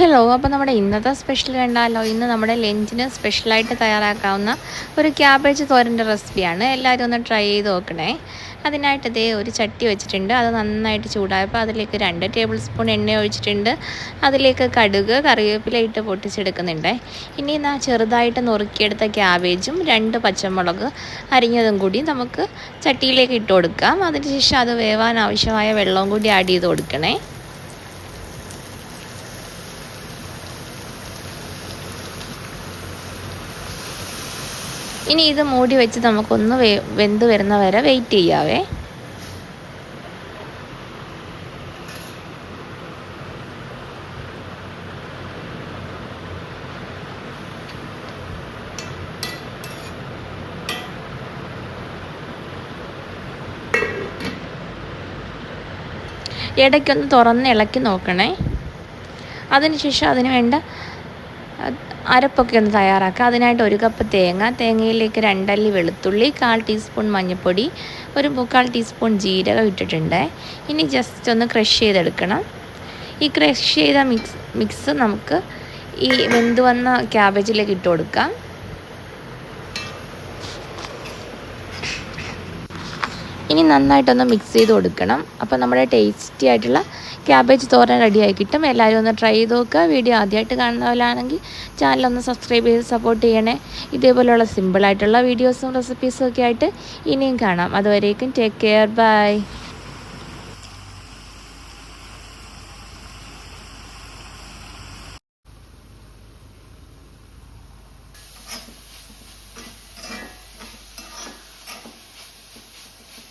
Hello അപ്പോൾ നമ്മുടെ ഇന്നത്തെ സ്പെഷ്യൽ കണ്ടാലോ? ഇന്ന് നമ്മുടെ ലഞ്ചിന് സ്പെഷ്യലായിട്ട് തയ്യാറാക്കാവുന്ന ഒരു ക്യാബേജ് തോരന്റെ റെസിപ്പിയാണ് എല്ലാവരും ഒന്ന് ട്രൈ ചെയ്ത് നോക്കണേ. അതിനായിട്ട് ഇതേ ഒരു ചട്ടി വെച്ചിട്ടുണ്ട്. അത് നന്നായിട്ട് ചൂടായപ്പോൾ അതിലേക്ക് രണ്ട് ടേബിൾ സ്പൂൺ എണ്ണ ഒഴിച്ചിട്ടുണ്ട്. അതിലേക്ക് കടുക് കറിവേപ്പില ഇട്ട് പൊട്ടിച്ചെടുക്കുന്നുണ്ട്. ഇനി നാ ചെറുതായിട്ട് നുറുക്കിയെടുത്ത ക്യാബേജും രണ്ട് പച്ചമുളക് അരിഞ്ഞതും കൂടി നമുക്ക് ചട്ടിയിലേക്ക് ഇട്ട് കൊടുക്കാം. അതിനുശേഷം അത് വേവാൻ ആവശ്യമായ വെള്ളവും കൂടി ആഡ് ചെയ്ത് കൊടുക്കണേ. ഇനി ഇത് മൂടി വെച്ച് നമുക്കൊന്ന് വേ വെന്ത് വരുന്ന വരെ വെയിറ്റ് ചെയ്യാവേ. ഇടയ്ക്കൊന്ന് തുറന്ന് ഇളക്കി നോക്കണേ. അതിനുശേഷം അതിന് വേണ്ട അരപ്പൊക്കെ ഒന്ന് തയ്യാറാക്കുക. അതിനായിട്ട് ഒരു കപ്പ് തേങ്ങ തേങ്ങയിലേക്ക് രണ്ടല്ലി വെളുത്തുള്ളി കാൽ ടീസ്പൂൺ മഞ്ഞൾപ്പൊടി ഒരു മുക്കാൽ ടീസ്പൂൺ ജീരകം ഇട്ടിട്ടുണ്ട്. ഇനി ജസ്റ്റ് ഒന്ന് ക്രഷ് ചെയ്തെടുക്കണം. ഈ ക്രഷ് ചെയ്ത മിക്സ് മിക്സ് നമുക്ക് ഈ വെന്ത് വന്ന ക്യാബേജിലേക്ക് ഇട്ട് കൊടുക്കാം. ഇനി നന്നായിട്ടൊന്ന് മിക്സ് ചെയ്ത് കൊടുക്കണം. അപ്പോൾ നമ്മുടെ ടേസ്റ്റി ആയിട്ടുള്ള ക്യാബേജ് തോരൻ റെഡിയായി കിട്ടും. എല്ലാവരും ഒന്ന് ട്രൈ ചെയ്ത് നോക്കുക. വീഡിയോ ആദ്യമായിട്ട് കാണുന്നവരാണെങ്കിൽ ചാനലൊന്ന് സബ്സ്ക്രൈബ് ചെയ്ത് സപ്പോർട്ട് ചെയ്യണേ. ഇതേപോലെയുള്ള സിമ്പിളായിട്ടുള്ള വീഡിയോസും റെസിപ്പീസും ഒക്കെ ആയിട്ട് ഇനിയും കാണാം. അതുവരേക്കും ടേക്ക് കെയർ ബൈ